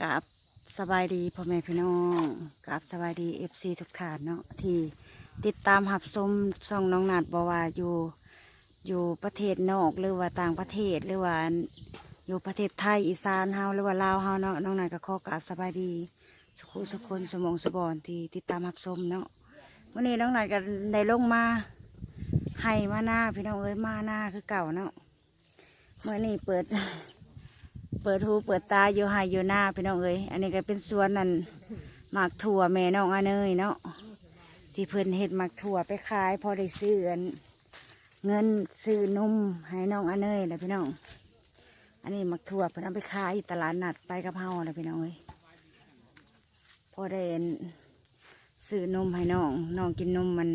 กับสบายดีพ่อแม่พี่น้องกับสบายดีเอฟซีทุกท่านเนาะที่ติดตามหับชมช่องน้องนัดบวาอยู่อยู่ประเทศนอกหรือว่าต่างประเทศหรือว่าอยู่ประเทศไทยอีสานเฮาหรือว่าลาวเฮาเนาะน้องนัดก็ขอกราบสบายดีสุขุสุขคนสมองสบอนที่ติดตามหับชมเนาะวันนี้น้องนัดก็ได้ลงมาให้มาหน้าพี่น้องเอ้ยมาหน้าคือเก่าเนาะเมื่อนี้เปิด เปิดหูเปิดตาอยู่ไฮอยู่หน้าพี่น้องเอ้ยอันนี้ก็เป็นสวนนั่นหมากถั่วแม่น้องอาเนยเนาะที่เพิ่นเฮ็ดหมากถั่วไปขายพอได้ซื้อเงินซื้อนมให้น้องอาเนยแหละพี่น้อง อันนี้หมากถั่วเพิ่นเอาไปขายอยู่ตลาดนัดไปกับเฮาแหละพี่น้องเอ้ยพอได้อันซื้อนมให้น้องน้องกินนมมัน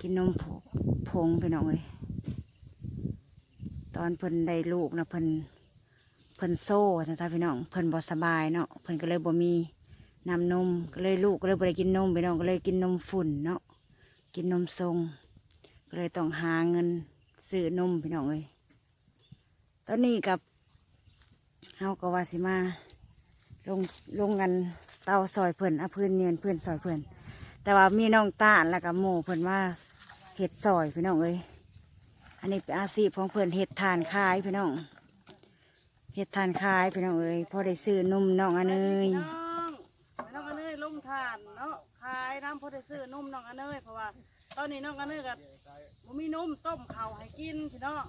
กินนมผงผงพี่น้องเอ้ยตอนเพิ่นได้ลูกนะเพิ่น พิ่นโซ่จังซะพี่น้องเพิ่นบ่สบายเนาะเพิ่นก็เลยบ่มีน้ำนมก็เลยลูกก็เลยบ่ได้กินนมพี่น้องก็เลยกินนมฝุ่นเนาะกินนมทรง ก็เลยต้องหาเงินซื้อนมพี่น้องเอ้ยตอนนี้กับเฮาก็ว่าสิมาลงลงกันเตาซอยเพิ่นเอาพื้นเนียนเพื่อนซอยเพิ่นแต่ว่ามีน้องตาแล้วก็หมูเพิ่นมาเฮ็ดซอยพี่น้องเอ้ยอันนี้เป็นอาชีพของเพิ่นเฮ็ดทานขายพี่น้อง เฮ็ดทานขายพี่น้องเอ้ยพอได้ซื้อนมน้องอันเอ้ยน้องน้องอเนยลงทานเนาะขายน้ำพอได้ซื้อนมน้องอเนยเพราะว่า ตอนนี้น้องอเนยกับบ่มีนมต้มข้าวให้กินพี่น้อง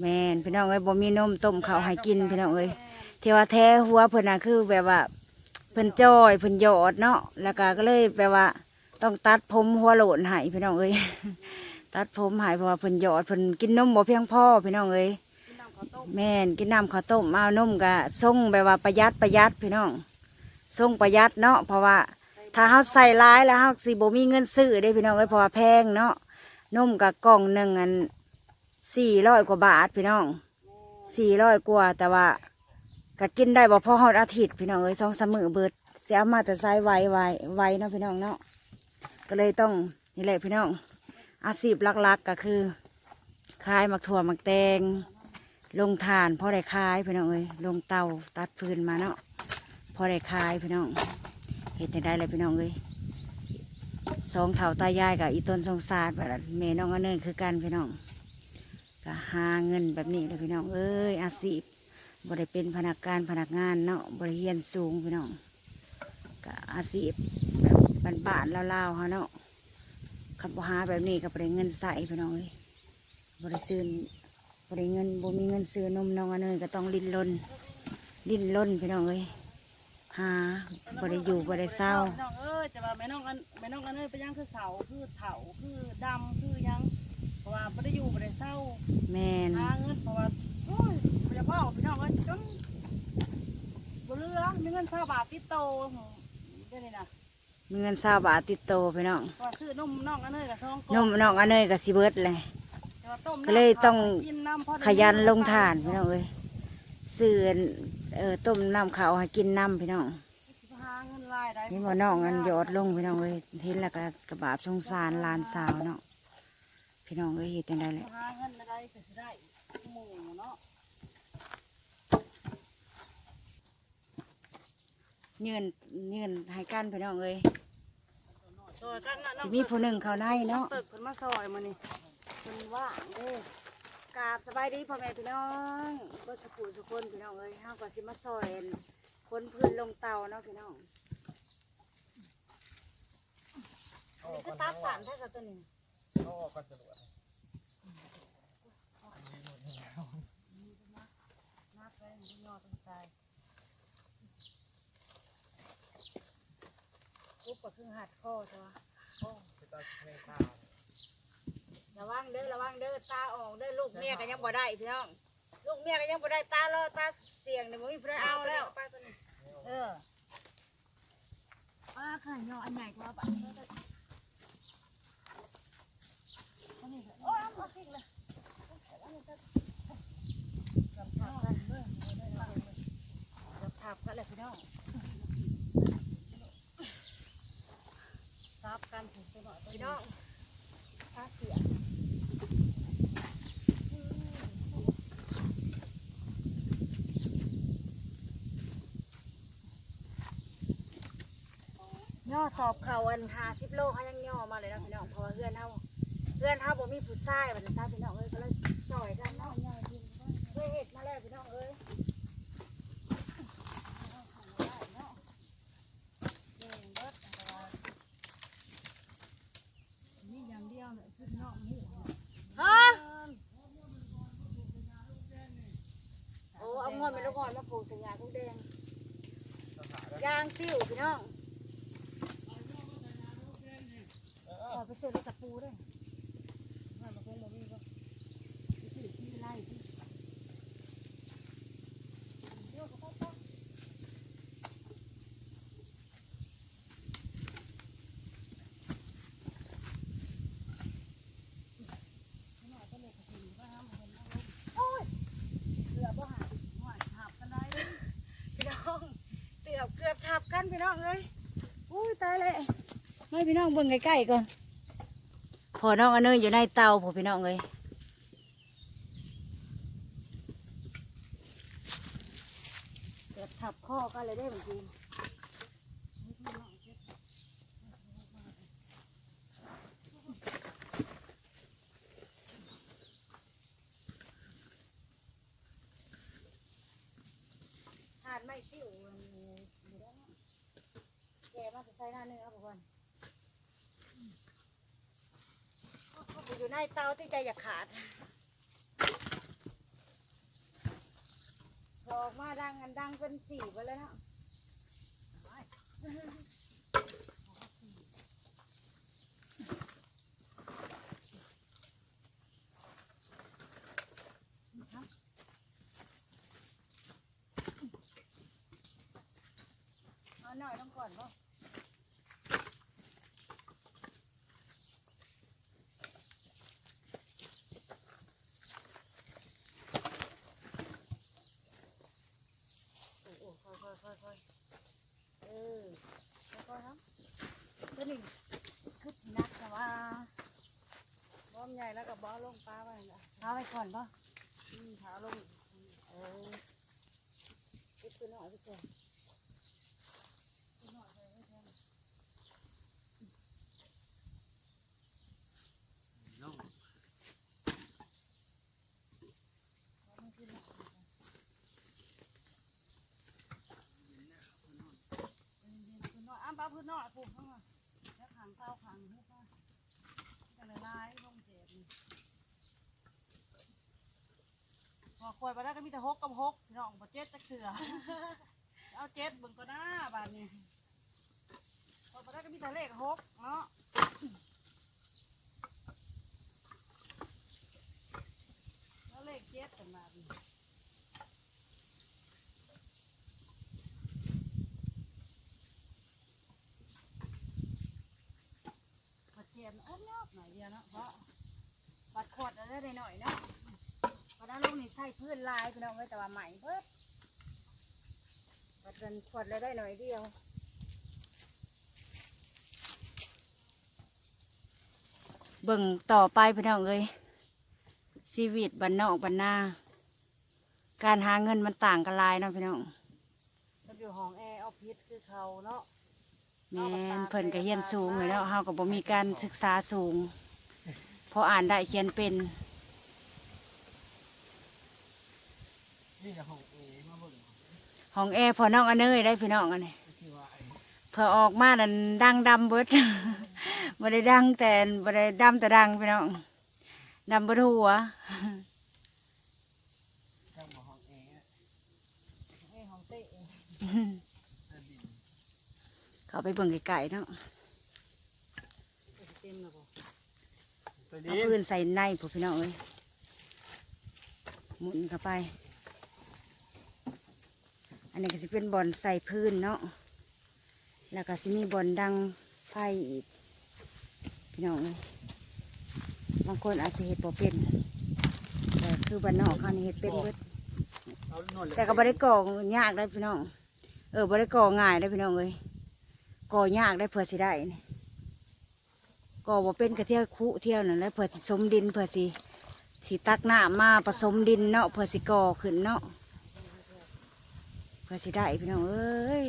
แม่นพี่น้องเอ้ยบ่มีนมต้มข้าวให้กินพี่น้องเอ้ยที่ว่าแท้หัวเพิ่นน่ะคือแบบว่าเพิ่นจ้อยเพิ่นหยอดเนาะแล้วก็ก็เลยแบบว่า ต้องตัดผมหัวโหลนให้พี่น้องเอ้ยตัดผมให้เพราะว่าเพิ่นหยอดเพิ่นกินนมบ่เพียงพอพี่น้องเอ้ย แม่นกินน้ำข้าวต้มเอานมก็ส่งแบบว่าประหยัดประหยัดพี่น้องส่งประหยัดเนาะเพราะว่า ถ้าเฮาใส่ร้ายแล้วเฮาสิบ่มีเงินซื้อได้พี่น้องเอ้ยเพราะว่าแพงเนาะนมกับกล่องหนึ่งอันสี่ร้อยกว่าบาทพี่น้องสี่ร้อยกว่าแต่ว่าก็กินได้บ่พอฮอดอาทิตย์พี่น้องเอ้ยสองสามมือเบิดเสียมาแต่ใส่ไวไวไวเนาะพี่น้องเนาะก็เลยต้องนี่แหละพี่น้องอาชีพหลักๆก็คือขายหมักถั่วหมักแตง ลงทานพอได้ขายพี่น้องเอ้ยลงเตาตัดฟืนมาเนาะพอได้ขายพี่น้องเห็ดได้เลยพี่น้องเอ้ยสองเถาตายายกับอีต้นสงสารแบบนั้นแม่น้องอันเนินคือกันพี่น้องก็หาเงินแบบนี้เลยพี่น้องเอ้ยอาชีบริเป็นพนักงานพนักงานเนาะบริเรียนสูงพี่น้องก็อาชีแบบบานๆเล่าวๆเขาเนาะขับหาแบบนี้ก็บริเงินใส่พี่น้องเอ้ยบริซื้อ บ่ได้เงินบ่มีเงินซื้อนมน้องอันเนยก็ต้องลิ้นรนลิ้นรนพี่น้องเอ้ยหาบ่ได้อยู่บ่ได้เศร้าพี่น้องเอ้ยจะว่าแม่น้องอันแม่น้องอเนยไปยังคือเสาคือเถาคือดำคือหยังเพราะว่าบ่ได้อยู่บ่ได้เศร้าแม่นหาเงินเพราะว่าโอ้ยบ่จะพ่อพี่น้องเอ้ยจนบ่เหลือมีเงิน20บาทติดโตเดี๋ยวนี้นะมีเงินเศร้าบาทติดโตพี่น้องเพราะว่าซื้อนมน้องอเนยกับซองกนมน้องอันเนยก็สิเบิดเลยแต่ว่าต้มน้ำ ก็เลยต้องกินน้ำพอได้ขยันลงทานพี่น้องเอ้ยซื้อเอ่อต้มน้ำขาวให้กินน้ำพี่น้องหาเงินรายได้เห็นว่าน้องอันหยอดลงพี่น้องเอ้ยเห็นแล้วก็กระบาบสงสารหลานสาวเนาะพี่น้องเอ้ยเฮ็ดจังไดแหละหาเงินได้ก็สิได้หมู่เนาะยืนยืนให้กันพี่น้องเอ้ยซอยกันนะน้สิองมีผู้หนึ่งเขาในเนาะตึกเพิ่นมาซอยมื้อนี้ เป็นว่างเด้อกราบสบายดีพ่อแม่พี่น้องก็สุขุสุคนพี่น้องเอ้ยห้าก็สิมาซอยอั่นคนพื้นลงเตาเนาะพี่น้องอันนี้คือตัดสันแท้กับตัวนี้นักเลยมันยอดตรงใจปุ๊บก็คือหัดข้อตัว ระวังเด้อระวังเด้อตาออกเด้อลูกเมียก็ยังบ่ได้พี่น้องลูกเมียก็ยังบ่ได้ตาล่อตาเสียงเดี๋ยวมันมีเพื่อเอาแล้วไปตัวนี้เออป้าขายยออันใหญ่กว่าปะโอ้ยเอาทิ้งเลยกับทับกันกับทับกันเลยพี่น้องซับกันถึงตัวหน่อยตัวพี่นี้น้องตาเสีย ย่อสอบเขาอันหาสิบโลเขายังย่อมาเลยนะพี่น้องเพราะว่าเพื่อนเขาเพื่อนเขาบ่มีผู้ชายบัดนี้ซาพี่น้องเอ้ยก็เลยซอยกันเนาะเคยเห็ดมาแล้วพี่น้องเอ้ยนี่อย่างดียวเนี่ยพี่น้องนี่ฮะโอ้เอางอนไปลูกงอนมาปลูกสัญญาทุกแดงยางติ้วพี่น้องขอ ไปซื้อรถตะปูด้วยว่ามาเป็นบ่มีบ่ไปซื้อที่ไร่ที่เดี๋ยวเขาไปๆโอ้ยเกือบบ่าหน่อยหับกันได้พี่น้องเกือบเกือบทับกันพี่น้องเอ้ยอุ้ยตายเลยไม่พี่น้องเบิ่งใกล้ๆก่อน พอน้องอันเนยอยู่ในเตาพอพี่น้องเอ้ยเกือบทับข้อกันเลยได้บางทีทานไม่ติ้วมันอยู่ได้เนาะแกมาจะใส่หน้าเนื้อผมก่อน อยู่ในเตาที่ใจอยากขาดพออกมาดังอันดังเป็นสี่ไปแล้วเนาะเอาหน่อยต้องก่อนป่ะโอ้โอ้ค่อยค่อยค่อยค่อยเออค่อยค่อยครับตัว หนึ่งคือสินักแต่ว่าบ้อมใหญ่แล้วก็บ้อลงปลาไว้นะเอาไปก่อนป่ะอืมขาลงเออเก็บตัวหน่อยไปก่อนพื้นน้อยอ้ามปลาพื้นน้อยปลูกเข้ามาแล้ว ขังเต้าขังให้ป้าจะละลายลงเจ็บพอคอยไปแล้ก็มีแต่หกกับหกพี่น้องบ่เจ็ดจักเถื่อเอาเจ็ดบิ่งก็น่าบาดนี้พอไปแล้ก็มีแต่เลขหกเนาะแล้วเลขเจ็ดกันมาดนี้ มาเจียมเอ้ยเนาะหน่อยเดียวเนาะเพราะปัดขวดอะ ไรได้หน่อยเนาะเพราะนั้นลูกนี่ใส่พื้นลายพี่น้องไว้แต่ว่าใหม่เบิดปัดกันขวดอะไรได้หน่อยเดียวเบิ่งต่อไปพี่น้องเอ้ยชีวิตบันนอกบันนาการหาเงินมันต่างกันหลายเนาะพี่น้องมันอยู่ห้องแอร์เอาพิษคือเขาเนาะแม่นเพิ่นก็เรียนสูงเลยแล้วเฮาก็บ่มีการศึกษาสูงพออ่านได้เขียนเป็น นี่จะของเอมาเบิ่งห้องแอร์พอน้องอันเนยได้พี่น้องอันนี้ที่ว่าไอ้เพื่อออกมานั่นดังดำเบิด บ่ได้ดังแต่บ่ได้ดำแต่ดังพี่น้องดำเบิดหัวเจ้าบ่ของเออะเอ้ของเต้เดินดินเขาไปเบิ่งไกลๆเนาะเต็มแล้วบ่ตัวเอานี้ พื้นใส่ในพวกพี่น้องเอ้ยหมุนเข้าไป อันนี้ก็สิเป็นบอลใส่พื้นเนาะ แล้วก็สิมีบอลดังไฟอีก พี่น้องเอ้ยบางคนอาจจะเห็ดบ่เป็นแต่คือบ้านนอกเขานี่เห็ดเป็นเบิดเอแต่ก็บ่ได้ก่อยากได้พี่น้อง เออบ่ได้ก่อง่ายได้พี่น้องเอ้ยก่อยากได้เพื่อสิได้ก่อบ่เป็นกระเที่ยวคุเที่ยวนั่นแหละเพื่อสิสมดินเพื่อสิสิตักหน้ำมาผสมดินเนาะเพื่อสิก่อขึ้นเนาะ เพื่อสิได้พี่น้องเอ้ย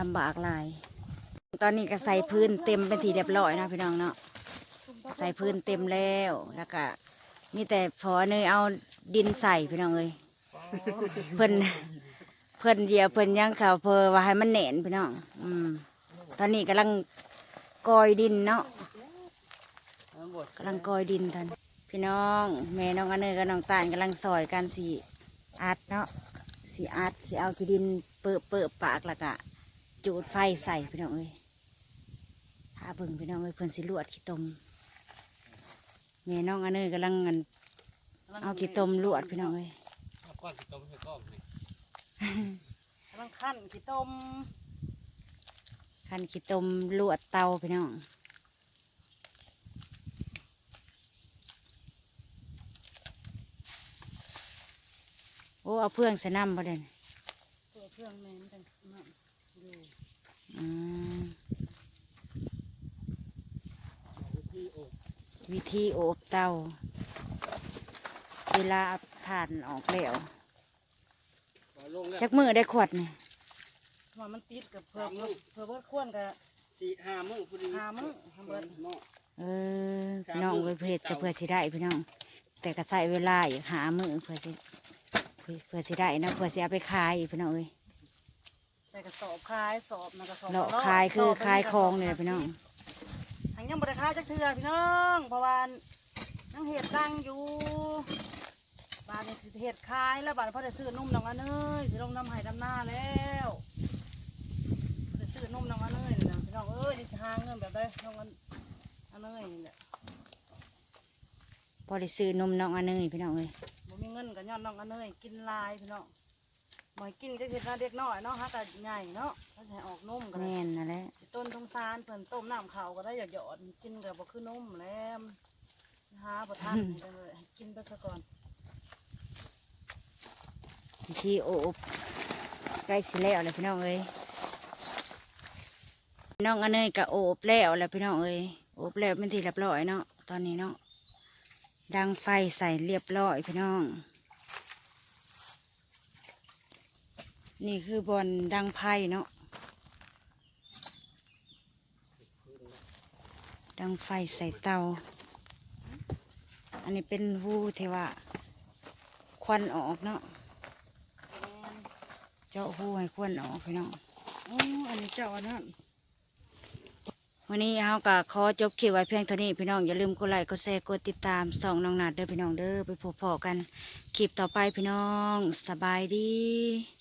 ลำบากหลาย ตอนนี้ก็ใส่พื้นเต็มเป็นทีเรียบร้อยนะพี่น้องเนาะใส่พื้นเต็มแล้วแล้วก็มีแต่พอเนยเอาดินใส่พี่น้องเลยเพิ่นเพิ่นเดียวเพิ่นยังเขาเพอว่าให้มันแหนนพี่น้องอืมตอนนี้กำลังกอยดินเนาะกำลังกอยดินทันพี่น้องแม่น้องอันเนยกับน้องตาลกำลังซอยกันสีอัดเนาะ สีอัดสีเอาขี้ดินเปิดเปิดปากแล้วก็จูดไฟใส่พี่น้องเอ้ยถ้าเบิ่งพี่น้องเอ้ยเพิ่นสิลวดขี้ตมแม่น้องอันเนยกำลังอันเอาขี้ตมลวดพี่น้องเอ้ยเอาก้อนสิต้มให้ก้อนนี่กำลังขั้นขี้ต้มคันขี้ตมลวดเตาพี่น้อง อ้เอาเพื่องใส่น้ำบ่เด่นตัวเครื่องแม่มันจังนั่นอยู่อืมที่โอบวิธีโอบเตาเวลาเอาถ่านออกแล้วปล่อยลงแล้วจักมือได้ขวดนี่ว่ามันติดกับเพิ่มเพิ่มเบิดข้วนกับสี่ห้ามื้อพอดีห้ามื้อห้ามื้อเนาะเออพี่น้องไปเพจจะเพื่อสิได้พี่น้อง แต่ก็ใส่เวลาอีกหามือเพื่อสิ เพื่อเพื่อสิได้นะเพื่อสิเอาไปขายอีกพี่น้องเอ้ยใส่กระสอบคายสอบนะกระสอบเลาะละร้ขายคือสบละขายของกระสบเนี่ยพี่น้องทางยังบริคายจักเทือพี่น้องเพราะว่ายังเห็ดดังอยู่บ้านนี้สิเห็ดขายแล้วบ้านพ่อได้ซื้อนุ่มน้องอันเนยสิลงน้ำไห้ดำหน้าแล้วได้ซื้อนุ่มน้องอันเนยนี่นะพี่น้องเอ้ยนี่สิหาเงินแบบได้น้องอันอันเนยนี่แหละพอได้ซื้อนมน้องอันเนยพี่น้องเอ้ยบ่มีเงินก็ย้อนน้องอันเนยกินลายพี่น้องหมอยกินก็เห็ดหน้าเด็กน้อยเนาะฮะก็ใหญ่เนาะเขาจะให้ออกนุ่มกันแม่นนั่นแหละต้นทงซานเพิ่นต้มน้ำเขาวก็ได้หยอดๆกินกับบ่คือนุ่มแล้วหาบ่ทันเลยให้กินไปซะก่อนวิธีโอบใกล้สิแล้วเลยพี่น้องเอ้ยน้องอันเนยก็โอบแล้วแล้วพี่น้องเอ้ยโอบแล้วเป็นที่เรียบร้อยเนาะตอนนี้เนาะดังไฟใส่เรียบร้อยพี่น้อง นี่คือบอลดังไพ่เนาะ ดังไฟใส่เตา อันนี้เป็นหูเทว่า ควันออกเนาะ เจาะหูให้ควันออกพี่น้องอ๋ออันนี้เจ้าอันนั้นวันนี้เฮาก็ขอจบคลิปไว้เพียงเท่านี้พี่น้องอย่าลืมกดไลค์กดแชร์กดติดตามส่องน้องนัดเด้อพี่น้องเด้อไปพบพอกันคลิปต่อไปพี่น้อง สบายดี